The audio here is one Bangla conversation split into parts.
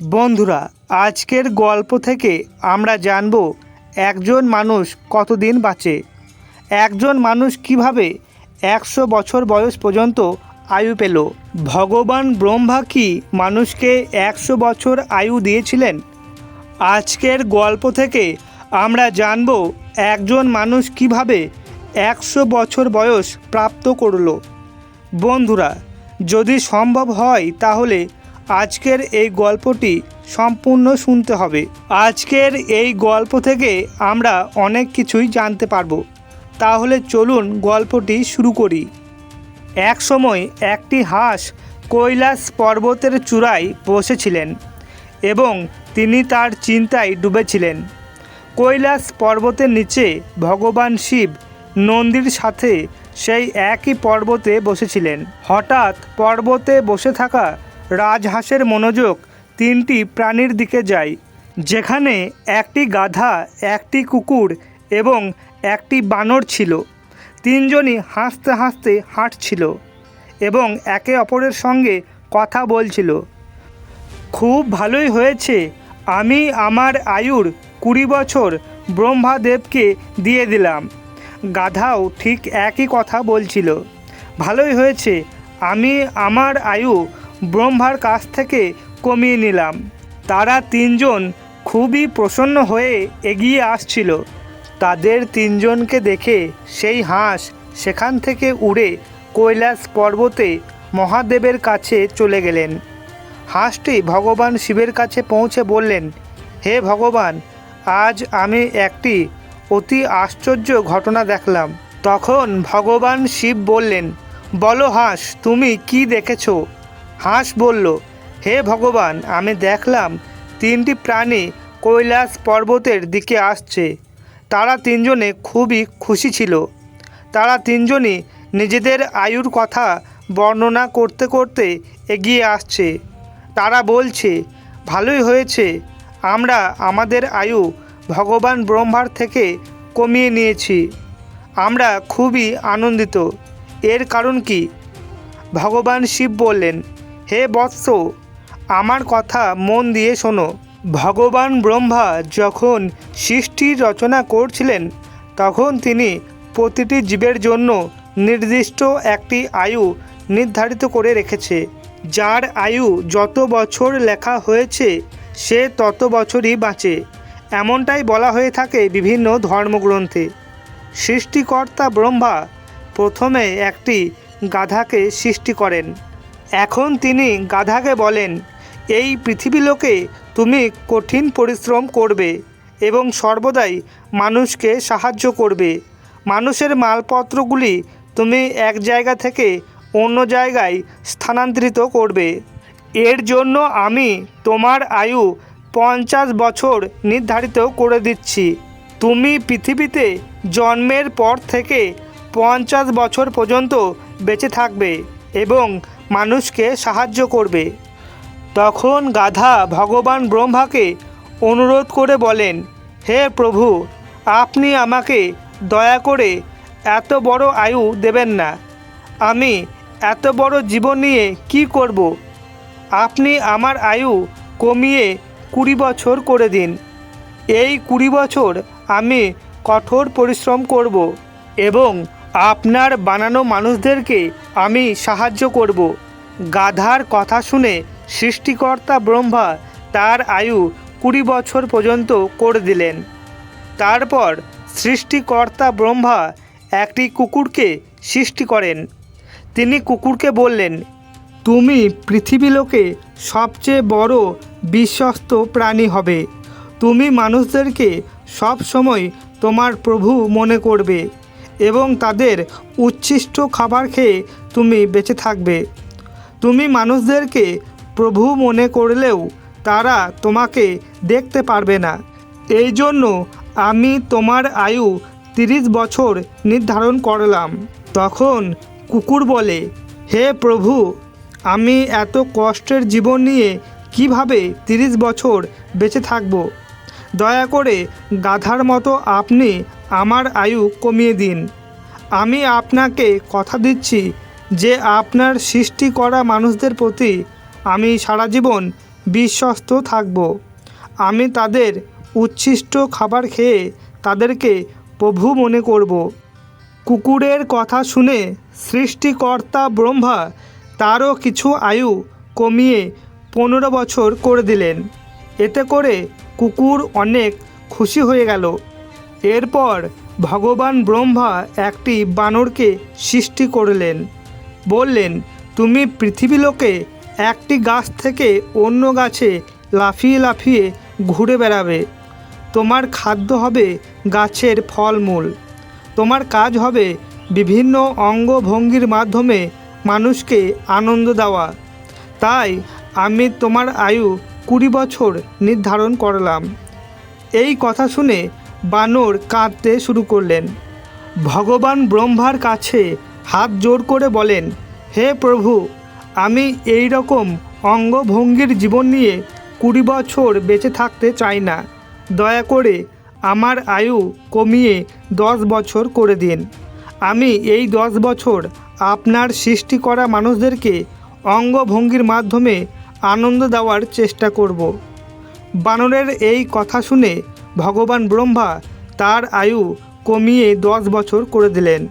বন্ধুরা, আজকের গল্প থেকে আমরা জানব একজন মানুষ কতদিন বাঁচে, একজন মানুষ কীভাবে একশো বছর বয়স পর্যন্ত আয়ু পেল, ভগবান ব্রহ্মা কি মানুষকে একশো বছর আয়ু দিয়েছিলেন? আজকের গল্প থেকে আমরা জানব একজন মানুষ কীভাবে একশো বছর বয়স প্রাপ্ত করল। বন্ধুরা, যদি সম্ভব হয় তাহলে আজকের এই গল্পটি সম্পূর্ণ শুনতে হবে। আজকের এই গল্প থেকে আমরা অনেক কিছুই জানতে পারব। তাহলে চলুন গল্পটি শুরু করি। এক সময় একটি হাঁস কৈলাস পর্বতের চূড়ায় বসেছিলেন এবং তিনি তার চিন্তায় ডুবেছিলেন। কৈলাস পর্বতের নিচে ভগবান শিব নন্দীর সাথে সেই একই পর্বতে বসেছিলেন। হঠাৎ পর্বতে বসে থাকা রাজহাঁসের মনোযোগ তিনটি প্রাণীর দিকে যায়, যেখানে একটি গাধা, একটি কুকুর এবং একটি বানর ছিল। তিনজনই হাসতে হাসতে হাঁটছিল এবং একে অপরের সঙ্গে কথা বলছিল। খুব ভালোই হয়েছে, আমি আমার আয়ুর কুড়ি বছর ব্রহ্মাদেবকে দিয়ে দিলাম। গাধাও ঠিক একই কথা বলছিল। ভালোই হয়েছে, আমি আমার আয়ু ব্রহ্মার কাছ থেকে কমিয়ে নিলাম। তারা তিনজন খুবই প্রসন্ন হয়ে এগিয়ে আসছিল। তাদের তিনজনকে দেখে সেই হাঁস সেখান থেকে উড়ে কৈলাস পর্বতে মহাদেবের কাছে চলে গেলেন। হাঁসটি ভগবান শিবের কাছে পৌঁছে বললেন, হে ভগবান, আজ আমি একটি অতি আশ্চর্য ঘটনা দেখলাম। তখন ভগবান শিব বললেন, বলো হাঁস, তুমি কি দেখেছ? হাঁস বলল, হে ভগবান, আমি দেখলাম তিনটি প্রাণী কৈলাস পর্বতের দিকে আসছে। তারা তিনজনে খুবই খুশি ছিল। তারা তিনজনই নিজেদের আয়ুর কথা বর্ণনা করতে করতে এগিয়ে আসছে। তারা বলছে, ভালোই হয়েছে, আমরা আমাদের আয়ু ভগবান ব্রহ্মার থেকে কমিয়ে নিয়েছি। আমরা খুবই আনন্দিত। এর কারণ কি? ভগবান শিব বললেন হে বৎস, আমার কথা মন দিয়ে শোনো। ভগবান ব্রহ্মা যখন সৃষ্টির রচনা করছিলেন, তখন তিনি প্রতিটি জীবের জন্য নির্দিষ্ট একটি আয়ু নির্ধারিত করে রেখেছে। যার আয়ু যত বছর লেখা হয়েছে, সে তত বছরই বাঁচে। এমনটাই বলা হয়ে থাকে বিভিন্ন ধর্মগ্রন্থে। সৃষ্টিকর্তা ব্রহ্মা প্রথমে একটি গাধাকে সৃষ্টি করেন। এখন তিনি গাধাকে বলেন, এই পৃথিবীলোকে তুমি কঠিন পরিশ্রম করবে এবং সর্বদাই মানুষকে সাহায্য করবে। মানুষের মালপত্রগুলি তুমি এক জায়গা থেকে অন্য জায়গায় স্থানান্তরিত করবে। এর জন্য আমি তোমার আয়ু পঞ্চাশ বছর নির্ধারিত করে দিচ্ছি। তুমি পৃথিবীতে জন্মের পর থেকে পঞ্চাশ বছর পর্যন্ত বেঁচে থাকবে এবং মানুষকে সাহায্য করবে। তখন গাধা ভগবান ব্রহ্মাকে অনুরোধ করে বলেন, হে প্রভু, আপনি আমাকে দয়া করে এত বড় আয়ু দেবেন না। আমি এত বড় জীবন নিয়ে কি করব? আপনি আমার আয়ু কমিয়ে কুড়ি বছর করে দিন। এই কুড়ি বছর আমি কঠোর পরিশ্রম করব এবং আপনার বানানো মানুষদেরকে আমি সাহায্য করব। গাধার কথা শুনে সৃষ্টিকর্তা ব্রহ্মা তার আয়ু কুড়ি বছর পর্যন্ত করে দিলেন। তারপর সৃষ্টিকর্তা ব্রহ্মা একটি কুকুরকে সৃষ্টি করেন। তিনি কুকুরকে বললেন, তুমি পৃথিবীলোকে সবচেয়ে বড় বিশ্বস্ত প্রাণী হবে। তুমি মানুষদেরকে সব সময় তোমার প্রভু মনে করবে। এবং তাদের উচ্ছিষ্ট খাবার খেয়ে তুমি বেঁচে থাকবে। তুমি মানুষদেরকে প্রভু মনে করলেও তারা তোমাকে দেখতে পারবে না। এই জন্য আমি তোমার আয়ু তিরিশ বছর নির্ধারণ করলাম। তখন কুকুর বলে, হে প্রভু, আমি এত কষ্টের জীবন নিয়ে কীভাবে তিরিশ বছর বেঁচে থাকব? দয়া করে গাধার মতো আপনি আমার আয়ু কমিয়ে দিন। আমি আপনাকে কথা দিচ্ছি যে আপনার সৃষ্টি করা মানুষদের প্রতি আমি সারা জীবন বিশ্বস্ত থাকব। আমি তাদের উচ্ছিষ্ট খাবার খেয়ে তাদেরকে প্রভু মনে করব। কুকুরের কথা শুনে সৃষ্টিকর্তা ব্রহ্মা তারও কিছু আয়ু কমিয়ে পনেরো বছর করে দিলেন। এতে করে কুকুর অনেক খুশি হয়ে গেল। এরপর ভগবান ব্রহ্মা একটি বানরকে সৃষ্টি করলেন। বললেন, তুমি পৃথিবীলোকে একটি গাছ থেকে অন্য গাছে লাফিয়ে লাফিয়ে ঘুরে বেড়াবে। তোমার খাদ্য হবে গাছের ফলমূল। তোমার কাজ হবে বিভিন্ন অঙ্গভঙ্গির মাধ্যমে মানুষকে আনন্দ দেওয়া। তাই আমি তোমার আয়ু কুড়ি বছর নির্ধারণ করলাম। এই কথা শুনে বানর কাঁদতে শুরু করলেন। ভগবান ব্রহ্মার কাছে হাত জোর করে বলেন, হে প্রভু, আমি এই রকম অঙ্গভঙ্গির জীবন নিয়ে কুড়ি বছর বেঁচে থাকতে চাই না। দয়া করে আমার আয়ু কমিয়ে দশ বছর করে দিন। আমি এই দশ বছর আপনার সৃষ্টি করা মানুষদেরকে অঙ্গভঙ্গির মাধ্যমে আনন্দ দেওয়ার চেষ্টা করব। বানরের এই কথা শুনে ভগবান ব্রহ্মা তার আয়ু কমিয়ে দশ বছর করে দিলেন।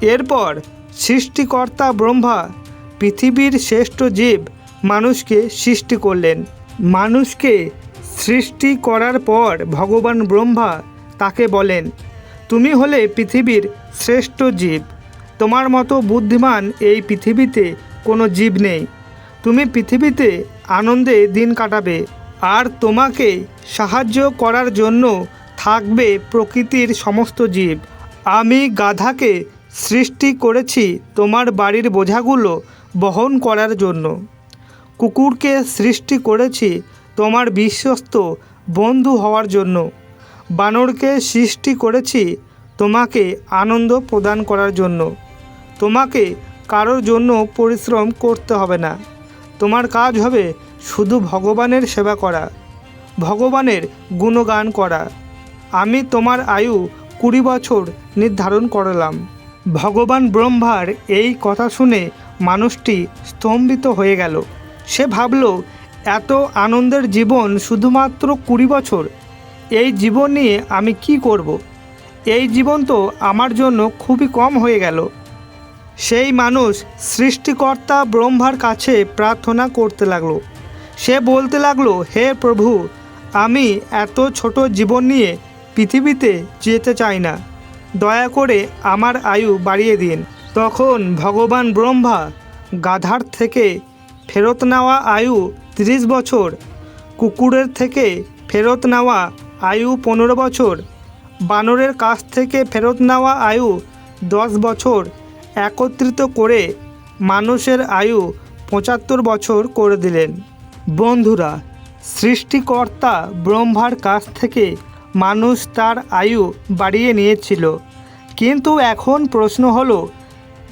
এরপর সৃষ্টিকর্তা ব্রহ্মা পৃথিবীর শ্রেষ্ঠ জীব মানুষকে সৃষ্টি করলেন। মানুষকে সৃষ্টি করার পর ভগবান ব্রহ্মা তাকে বলেন, তুমি হলে পৃথিবীর শ্রেষ্ঠ জীব। তোমার মতো বুদ্ধিমান এই পৃথিবীতে কোনো জীব নেই। তুমি পৃথিবীতে আনন্দে দিন কাটাবে। আর তোমাকে সাহায্য করার জন্য থাকবে প্রকৃতির সমস্ত জীব। আমি গাধাকে সৃষ্টি করেছি তোমার বাড়ির বোঝাগুলো বহন করার জন্য। কুকুরকে সৃষ্টি করেছি তোমার বিশ্বস্ত বন্ধু হওয়ার জন্য। বানরকে সৃষ্টি করেছি তোমাকে আনন্দ প্রদান করার জন্য। তোমাকে কারোর জন্য পরিশ্রম করতে হবে না। তোমার কাজ হবে শুধু ভগবানের সেবা করা, ভগবানের গুণগান করা। আমি তোমার আয়ু কুড়ি বছর নির্ধারণ করলাম। ভগবান ব্রহ্মার এই কথা শুনে মানুষটি স্তম্ভিত হয়ে গেল। সে ভাবল, এত আনন্দের জীবন শুধুমাত্র কুড়ি বছর? এই জীবন নিয়ে আমি কি করব। এই জীবন তো আমার জন্য খুবই কম হয়ে গেল। সেই মানুষ সৃষ্টিকর্তা ব্রহ্মার কাছে প্রার্থনা করতে লাগল। সে বলতে লাগল, হে প্রভু, আমি এত ছোট জীবন নিয়ে পৃথিবীতে যেতে চাই না। দয়া করে আমার আয়ু বাড়িয়ে দিন। তখন ভগবান ব্রহ্মা গাধার থেকে ফেরত নেওয়া আয়ু তিরিশ বছর, কুকুরের থেকে ফেরত নেওয়া আয়ু পনেরো বছর, বানরের কাছ থেকে ফেরত নেওয়া আয়ু দশ বছর একত্রিত করে মানুষের আয়ু পঁচাত্তর বছর করে দিলেন। বন্ধুরা, সৃষ্টিকর্তা ব্রহ্মার কাছ থেকে মানুষ তার আয়ু বাড়িয়ে নিয়েছিল। কিন্তু এখন প্রশ্ন হলো,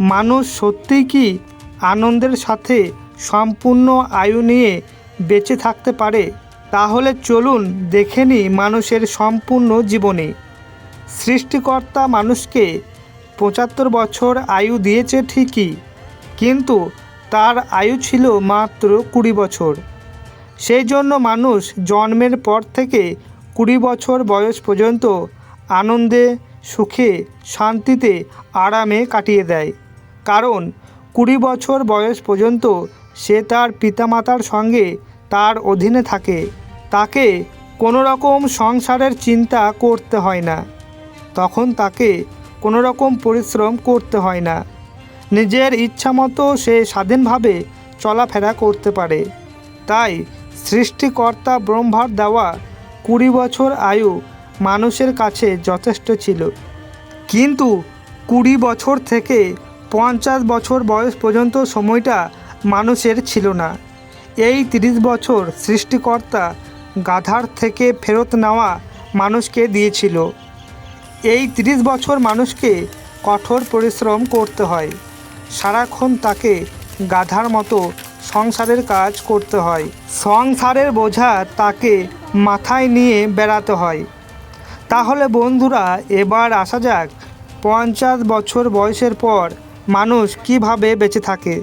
মানুষ সত্যিই কি আনন্দের সাথে সম্পূর্ণ আয়ু নিয়ে বেঁচে থাকতে পারে? তাহলে চলুন দেখে নিই মানুষের সম্পূর্ণ জীবনে। সৃষ্টিকর্তা মানুষকে পঁচাত্তর বছর আয়ু দিয়েছে ঠিকই, কিন্তু তার আয়ু ছিল মাত্র কুড়ি বছর। সেই জন্য মানুষ জন্মের পর থেকে কুড়ি বছর বয়স পর্যন্ত আনন্দে, সুখে, শান্তিতে, আরামে কাটিয়ে দেয়। কারণ কুড়ি বছর বয়স পর্যন্ত সে তার পিতামাতার সঙ্গে তার অধীনে থাকে। তাকে কোনো রকম সংসারের চিন্তা করতে হয় না। তখন তাকে কোনো রকম পরিশ্রম করতে হয় না। নিজের ইচ্ছামতো সে স্বাধীনভাবে চলাফেরা করতে পারে। তাই সৃষ্টিকর্তা ব্রহ্মার দেওয়া কুড়ি বছর আয়ু মানুষের কাছে যথেষ্ট ছিল। কিন্তু কুড়ি বছর থেকে পঞ্চাশ বছর বয়স পর্যন্ত সময়টা মানুষের ছিল না। এই তিরিশ বছর সৃষ্টিকর্তা গাধার থেকে ফেরত নেওয়া মানুষকে দিয়েছিল। এই তিরিশ বছর মানুষকে কঠোর পরিশ্রম করতে হয়। সারাক্ষণ তাকে গাধার মতো সংসারের কাজ করতে হয়। সংসারের বোঝা তাকে মাথায় নিয়ে বেড়াতে হয়। তাহলে বন্ধুরা, এবার আসা যাক পঞ্চাশ বছর বয়সের পর মানুষ কীভাবে বেঁচে থাকে।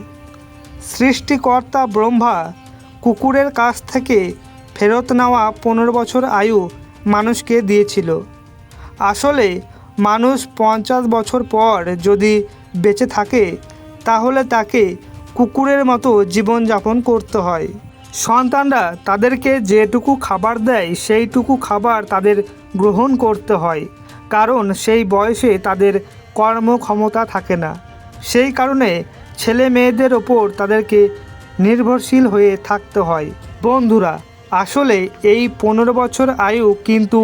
সৃষ্টিকর্তা ব্রহ্মা কুকুরের কাছ থেকে ফেরত নেওয়া পনেরো বছর আয়ু মানুষকে দিয়েছিল। আসলে মানুষ পঞ্চাশ বছর পর যদি বেঁচে থাকে, তাহলে তাকে কুকুরের মতো জীবনযাপন করতে হয়। সন্তানরা তাদেরকে যেটুকু খাবার দেয়, সেইটুকু খাবার তাদের গ্রহণ করতে হয়, কারণ সেই বয়সে তাদের কর্মক্ষমতা থাকে না। সেই কারণে ছেলে মেয়েদের ওপর তাদেরকে নির্ভরশীল হয়ে থাকতে হয়। বন্ধুরা, আসলে এই পনেরো বছর আয়ু কিন্তু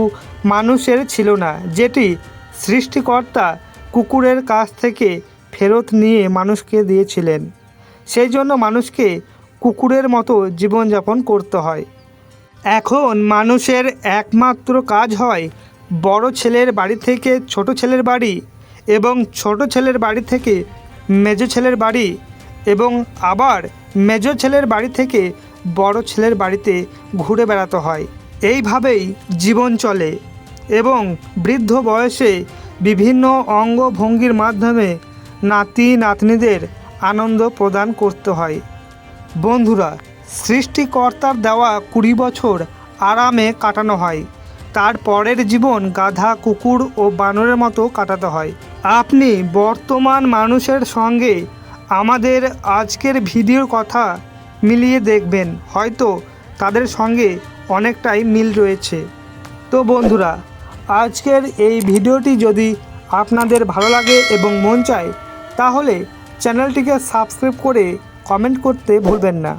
মানুষের ছিল না, যেটি সৃষ্টিকর্তা কুকুরের কাছ থেকে ফেরত নিয়ে মানুষকে দিয়েছিলেন। সেই জন্য মানুষকে কুকুরের মতো জীবনযাপন করতে হয়। এখন মানুষের একমাত্র কাজ হয় বড় ছেলের বাড়ি থেকে ছোট ছেলের বাড়ি এবং ছোট ছেলের বাড়ি থেকে মেজো ছেলের বাড়ি এবং আবার মেজো ছেলের বাড়ি থেকে বড় ছেলের বাড়িতে ঘুরে বেড়াতে হয়। এইভাবেই জীবন চলে এবং বৃদ্ধ বয়সে বিভিন্ন অঙ্গভঙ্গির মাধ্যমে নাতি নাতনিদের আনন্দ প্রদান করতে হয়। বন্ধুরা, সৃষ্টিকর্তার দেওয়া কুড়ি বছর আরামে কাটানো হয়। তার পরের জীবন গাধা, কুকুর ও বানরের মতো কাটাতে হয়। আপনি বর্তমান মানুষের সঙ্গে আমাদের আজকের ভিডিওর কথা মিলিয়ে দেখবেন। হয়তো তাদের সঙ্গে অনেকটাই মিল রয়েছে। তো বন্ধুরা, আজকের এই ভিডিওটি যদি আপনাদের ভালো লাগে এবং মন চায়, তাহলে চ্যানেলটিকে সাবস্ক্রাইব করে কমেন্ট করতে ভুলবেন না।